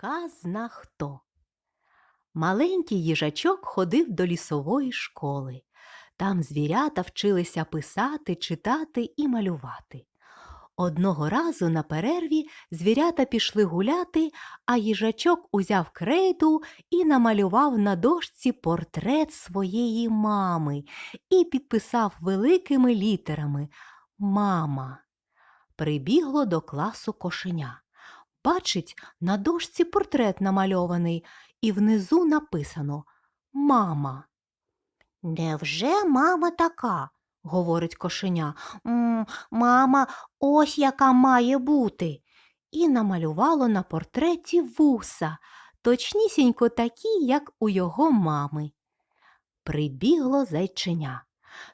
Казна хто. Маленький їжачок ходив до лісової школи. Там звірята вчилися писати, читати і малювати. Одного разу на перерві звірята пішли гуляти, а їжачок узяв крейду і намалював на дошці портрет своєї мами і підписав великими літерами Мама. Прибігло до класу кошеня. Бачить, на дошці портрет намальований, і внизу написано Мама. Невже мама така? говорить кошеня. «М, мама, ось яка має бути. І намалювало на портреті вуса, точнісінько такі, як у його мами. Прибігло зайченя.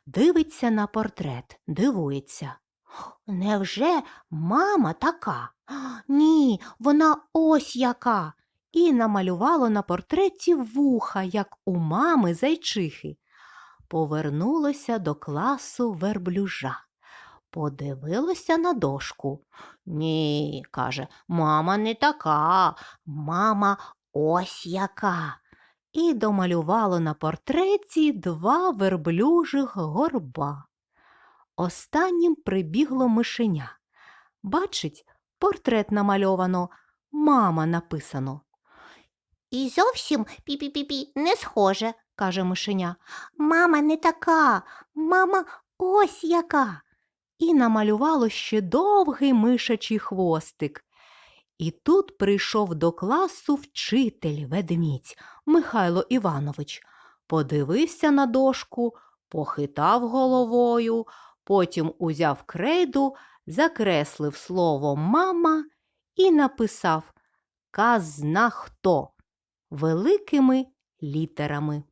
Дивиться на портрет, дивується. Невже мама така? Ні, вона ось яка. І намалювало на портреті вуха, як у мами зайчихи. Повернулося до класу верблюжа. Подивилося на дошку. Ні, каже, мама не така, мама ось яка. І домалювало на портреті два верблюжих горба. Останнім прибігло мишеня. Бачить, портрет намальовано, мама написано. І зовсім пі-пі-пі-пі не схоже, каже мишеня. Мама не така, мама ось яка. І намалювало ще довгий мишачий хвостик. І тут прийшов до класу вчитель ведмідь Михайло Іванович. Подивився на дошку, похитав головою, потім узяв крейду, закреслив слово мама і написав Казна хто великими літерами.